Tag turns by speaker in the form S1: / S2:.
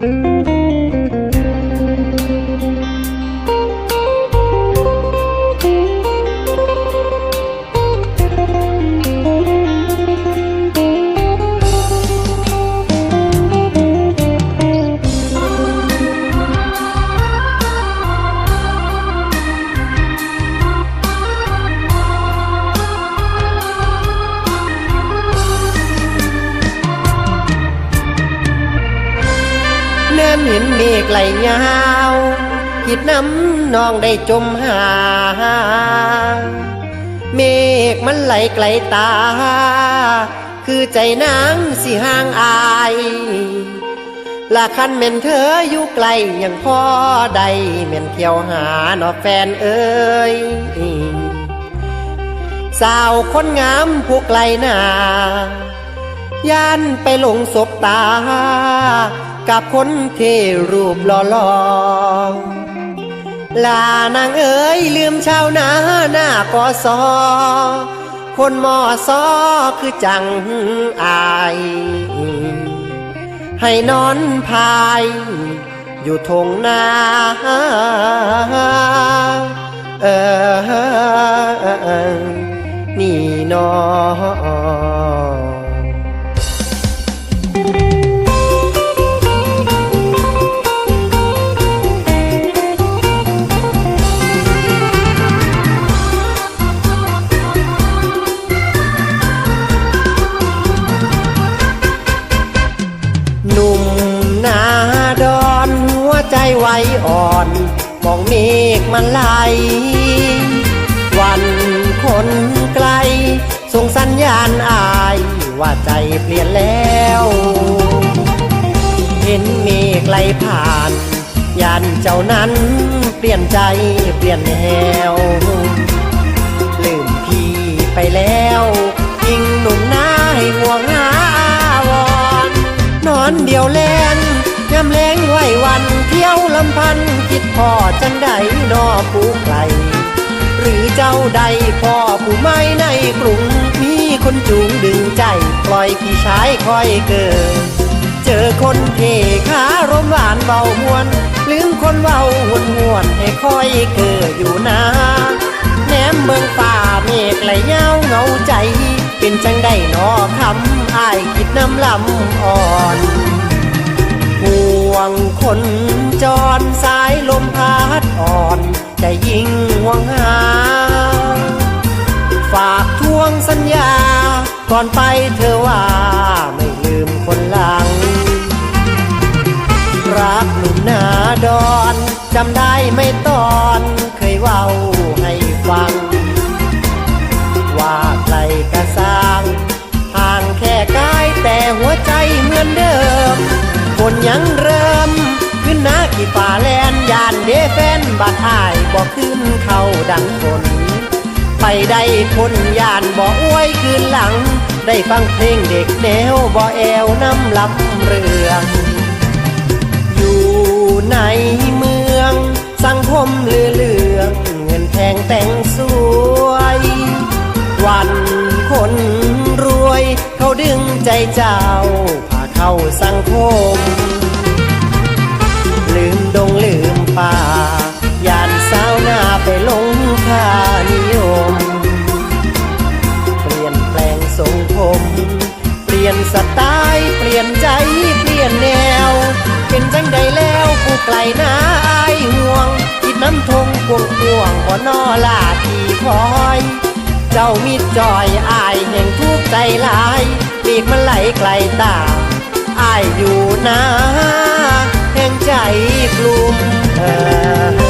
S1: แนเห็นเมฆไหลยาวคิดน้ำน้องได้จมหา เมฆมันไหลไกลตา คือใจนางสิห่างอายละคันเม่นเธออยู่ไกลยังพ่อใดเม่นเที่ยวหาเนอแฟนเอ้ยสาวคนงามผู้ไกลหนาย่านไปหลงศบตา กับคนเทรูปหล่อๆลานางเอ๋ยลืมชาวนาหน้ากอซอคนมอซอคือจังอาย ให้นอนพาย อยู่ทงนาเออ ใจไวอ่อนมองเมฆมันไหล วันคนไกล ส่งสัญญาณอาย ว่าใจเปลี่ยนแล้ว เห็นเมฆไหลผ่านยันเจ้านั้นเปลี่ยนใจเปลี่ยนแนว ลืมพี่ไปแล้วยิงหนุ่มหน้าให้ห่วงหาวอนนอนเดียวแลนยำแรงไหววัน ลำพันคิดพ่อจังใดนอผู้ไกล หรือเจ้าใดพ่อผู้ไม่ในกรุง มีคนจูงดึงใจ ปล่อยพี่ชายคอยเกิด เจอคนเทขารมหวานเบามวนลืมคนเบาหวนหวนให้คอยเกิดอยู่นาแหนมเมืองป่าเมฆไหลเงาเงาใจ เป็นจังได้นอคำอายคิดน้ำลำอ่อนห่วงคน ดอ่อนใจยิ่งห่วงหา ฝากทวงสัญญา ก่อนไปเธอว่าไม่ลืมคนหลัง รักหนุ่มนาดอนจำได้ไม่ตอนเคยเว้าให้ฟัง ว่าใครกระสร้างห่างแค่กายแต่หัวใจเหมือนเดิม คนยังเริ่ม นหน้ากี่ฝ่าแลนยานเดแฟนบาดอายบอกขึ้นเขาดังฝนไปได้คนยานบ่อวยคืนหลัง ได้ฟังเพลงเด็กแนวบ่แอวน้ำลำเรืองอยู่ในเมือง สังคมเลือเลืองเงินแพงแต่งสวย วันคนรวย เขาดึงใจเจ้าพาเข้าสังคม นอลาที่คอย เจ้ามีจอยอายแห่งทุกใจลายปีกมันไหลไกลตาอายอยู่นะแห่งใจกลุ่มเธอ